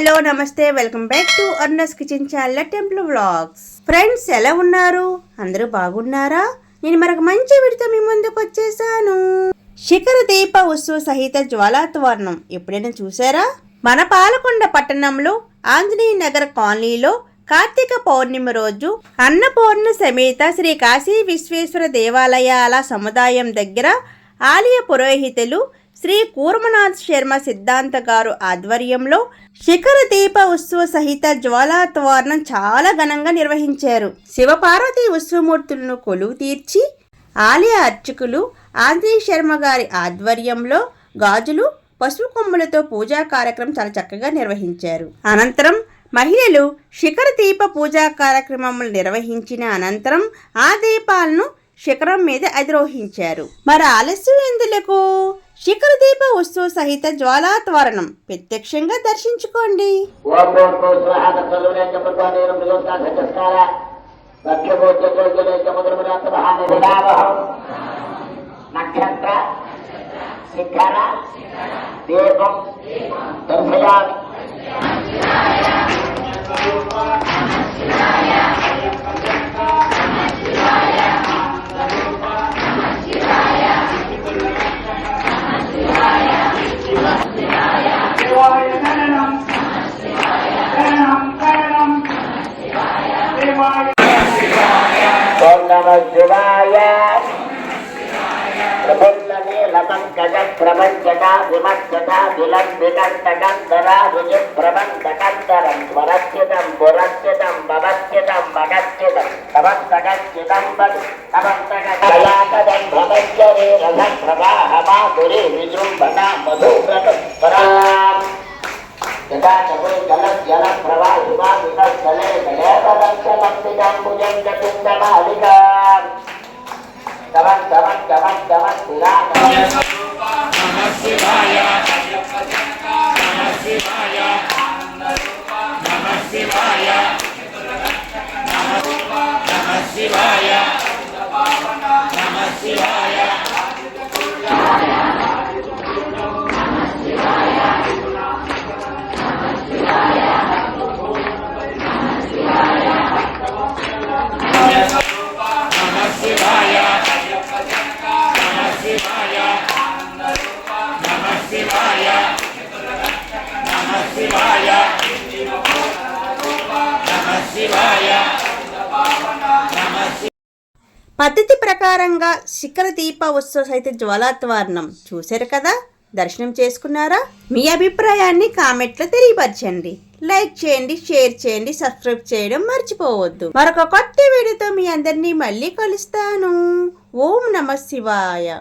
Hello నమస్తే welcome back to అర్నస్ kitchen channel temple vlogs. Friends ఎలా ఉన్నారు? అందరూ బాగున్నారా? నేను మరొక మంచి విడితో మీ ముందుకు వచ్చేసాను. శిఖర దీప ఉత్సవ సహిత జ్వాలాత్వర్ణం ఎప్పుడైనా చూసారా? మన పాలకొండ పట్టణంలో ఆంజనేయ నగర్ కాలనీలో కార్తీక పౌర్ణమి రోజు అన్నపూర్ణ సమేత శ్రీ కాశీ విశ్వేశ్వర దేవాలయాల సముదాయం దగ్గర ఆలయ పురోహితులు శ్రీ కూర్మనాథ్ శర్మ సిద్ధాంత గారు ఆధ్వర్యంలో శిఖర దీప ఉత్సవ సహిత జ్వాలాత్వారణం చాలా ఘనంగా నిర్వహించారు. శివపార్వతి ఉత్సవమూర్తులను కొలువు తీర్చి ఆలయ అర్చకులు ఆంజనేయ శర్మ గారి ఆధ్వర్యంలో గాజులు పసుపు కొమ్ములతో పూజా కార్యక్రమం చాలా చక్కగా నిర్వహించారు. అనంతరం మహిళలు శిఖర దీప పూజా కార్యక్రమములు నిర్వహించిన అనంతరం ఆ దీపాలను శిఖరం మీద అధిరోహించారు. మరి ఆలస్యం ఎందులకు? శిఖర దీప ఉత్సవ సహిత జ్వాలాత్వరణం. ప్రత్యక్షంగా దర్శించుకోండి. నక్షత్ర శిఖర దీపం దర్శయామి. నమ శివాయ ప్రఫుల్లనీలపంకజ ప్రపంచక విమర్శక విలంబికంతకంతరా రుజు ప్రబంధకంతరం స్వరస్థితం పురస్థితం భవస్థితం భగస్థితం తమస్తగస్థితం వదు తమస్తగలాకదం చతుర్ జల జల ప్రవాహిమా వినస్థలే జలేపదంశలంబుజంగకుండమాలికా తమన్ తమన్ తమన్ తమన్ పురా నమ శివాయ నమ శివాయ నమ శివాయ పద్ధతి ప్రకారంగా శిఖర దీప ఉత్సవ సహిత జ్వాలాత్వారణం చూశారు కదా? దర్శనం చేసుకున్నారా? మీ అభిప్రాయాన్ని కామెంట్లో తెలియపరచండి. లైక్ చేయండి షేర్ చేయండి సబ్స్క్రైబ్ చేయడం మర్చిపోవద్దు. మరొక కొత్త వీడియోతో మీ అందరినీ మళ్ళీ కలుస్తాను. ఓం నమ శివాయ.